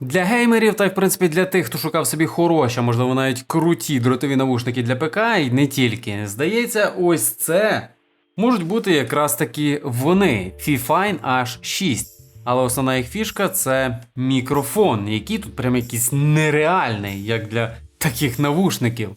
Для геймерів, та в принципі для тих, хто шукав собі хороші, можливо навіть круті дротові навушники для ПК, і не тільки. Здається, ось це можуть бути якраз таки вони Fifine H6. Але основна їх фішка це мікрофон, який тут прям якийсь нереальний, як для таких навушників.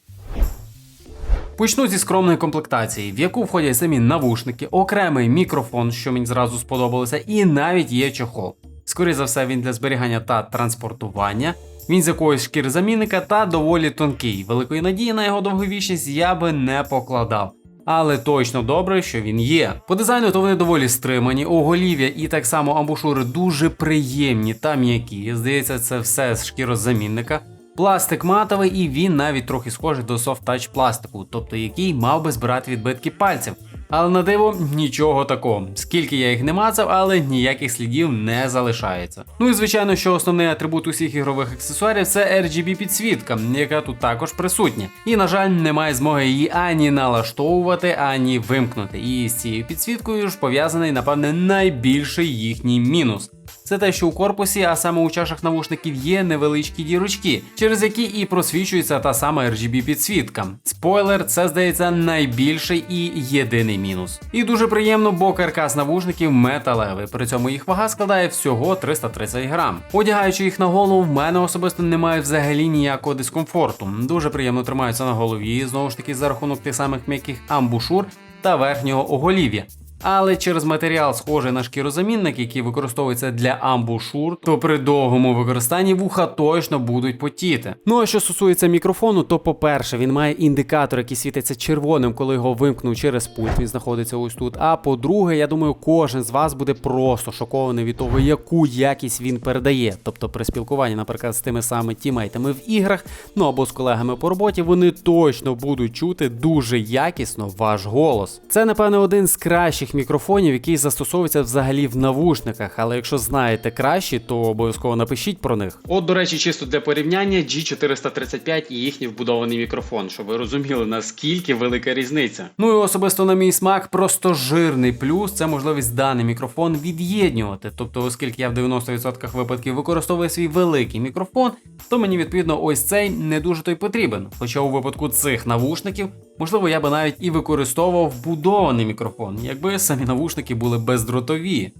Почну зі скромної комплектації, в яку входять самі навушники, окремий мікрофон, що мені зразу сподобалося, і навіть є чохол. Скоріше за все, він для зберігання та транспортування. Він з якогось шкірзамінника та доволі тонкий. Великої надії на його довговічність я би не покладав. Але точно добре, що він є. По дизайну то вони доволі стримані, оголів'я і так само амбушури дуже приємні та м'які. Здається, це все з шкірозамінника. Пластик матовий і він навіть трохи схожий до touch пластику, тобто який мав би збирати відбитки пальців. Але на диво нічого такого. Скільки я їх не мацав, але ніяких слідів не залишається. Ну і звичайно, що основний атрибут усіх ігрових аксесуарів це RGB підсвітка, яка тут також присутня. І на жаль, немає змоги її ані налаштовувати, ані вимкнути. І з цією підсвіткою ж пов'язаний, напевне, найбільший їхній мінус. Це те, що у корпусі, а саме у чашах навушників є невеличкі дірочки, через які і просвічується та сама RGB підсвітка. Спойлер, це здається найбільший і єдиний мінус. І дуже приємно, бо каркас навушників металевий. При цьому їх вага складає всього 330 грам. Одягаючи їх на голову, в мене особисто немає взагалі ніякого дискомфорту. Дуже приємно тримаються на голові, знову ж таки за рахунок тих самих м'яких амбушур та верхнього оголів'я. Але через матеріал, схожий на шкірозамінник, який використовується для амбушур, то при довгому використанні вуха точно будуть потіти. Ну а що стосується мікрофону, то по-перше, він має індикатор, який світиться червоним, коли його вимкнув через пульт. Він знаходиться ось тут. А по-друге, я думаю, кожен з вас буде просто шокований від того, яку якість він передає. Тобто при спілкуванні, наприклад, з тими самими тімейтами в іграх, ну або з колегами по роботі, вони точно будуть чути дуже якісно ваш голос. Це, напевне, один з кращих мікрофонів, який застосовується взагалі в навушниках. Але якщо знаєте кращі, то обов'язково напишіть про них. От, до речі, чисто для порівняння G435 і їхній вбудований мікрофон, щоб ви розуміли, наскільки велика різниця. Ну і особисто на мій смак, просто жирний плюс це можливість даний мікрофон від'єднювати. Тобто, оскільки я в 90% випадків використовую свій великий мікрофон, то мені відповідно ось цей не дуже той потрібен. Хоча у випадку цих навушників, можливо, я би навіть і використовував вбудований мікрофон, якби самі навушники були бездротові.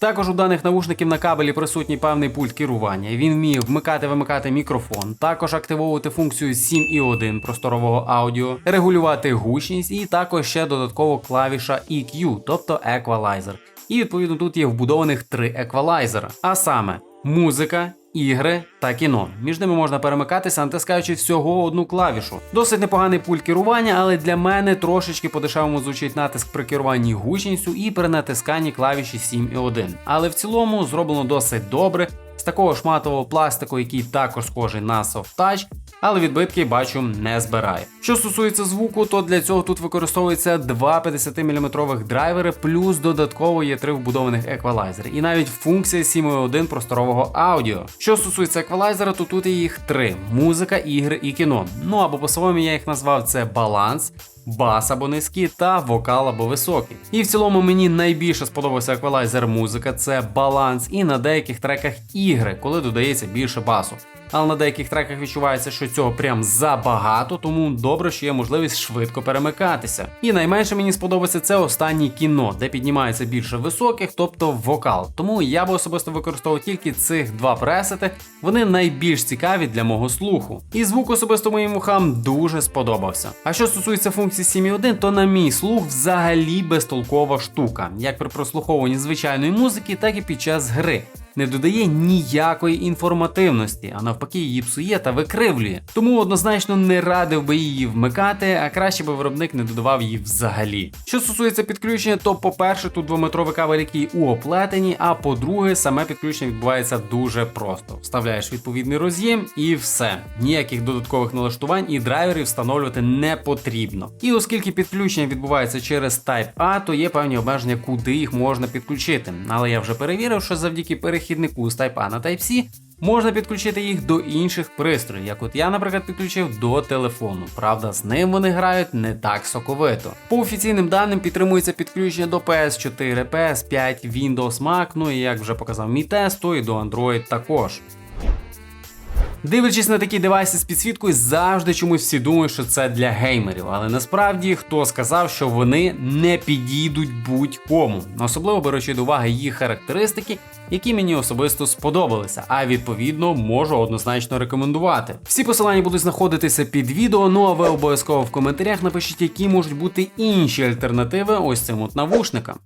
Також у даних навушників на кабелі присутній певний пульт керування. Він вміє вмикати-вимикати мікрофон, також активовувати функцію 7.1 просторового аудіо, регулювати гучність і також ще додатково клавіша EQ, тобто еквалайзер. І відповідно тут є вбудованих три еквалайзера, а саме музика. Ігри та кіно. Між ними можна перемикатися, натискаючи всього одну клавішу. Досить непоганий пульт керування, але для мене трошечки по-дешевому звучить натиск при керуванні гучністю і при натисканні клавіші 7 і 1. Але в цілому зроблено досить добре. З такого ж матового пластику, який також схожий на Touch, але відбитки бачу не збирає. Що стосується звуку, то для цього тут використовується два 50-мм драйвери, плюс додатково є три вбудованих еквалайзери, і навіть функція 7.1 просторового аудіо. Що стосується еквалайзера, то тут є їх три: музика, ігри і кіно. Ну або по-своєму я їх назвав це баланс. Бас або низький та вокал або високий. І в цілому мені найбільше сподобався еквалайзер музика, це баланс, і на деяких треках ігри, коли додається більше басу. Але на деяких треках відчувається, що цього прям забагато, тому добре, що є можливість швидко перемикатися. І найменше мені сподобається це останнє кіно, де піднімається більше високих, тобто вокал. Тому я би особисто використовував тільки цих два пресети, вони найбільш цікаві для мого слуху. І звук особисто моїм вухам дуже сподобався. А що стосується функції 7.1, то на мій слух взагалі безтолкова штука, як при прослуховуванні звичайної музики, так і під час гри не додає ніякої інформативності, а навпаки, її псує та викривлює. Тому однозначно не радив би її вмикати, а краще би виробник не додавав її взагалі. Що стосується підключення, то по-перше, тут двометровий кабель, який у оплетенні, а по-друге, саме підключення відбувається дуже просто. Вставляєш відповідний роз'єм і все. Ніяких додаткових налаштувань і драйверів встановлювати не потрібно. І оскільки підключення відбувається через Type-A, то є певні обмеження, куди їх можна підключити. Але я вже перевірив, що завдяки перехід перехіднику з Type-A на Type-C, можна підключити їх до інших пристроїв, як от я, наприклад, підключив до телефону. Правда, з ним вони грають не так соковито. По офіційним даним підтримується підключення до PS4, PS5, Windows, Mac, ну і як вже показав мій тест, то і до Android також. Дивлячись на такі девайси з підсвіткою, завжди чомусь всі думають, що це для геймерів. Але насправді хто сказав, що вони не підійдуть будь-кому, особливо беручи до уваги їх характеристики, які мені особисто сподобалися, а відповідно можу однозначно рекомендувати. Всі посилання будуть знаходитися під відео. Ну а ви обов'язково в коментарях напишіть, які можуть бути інші альтернативи ось цим от навушникам.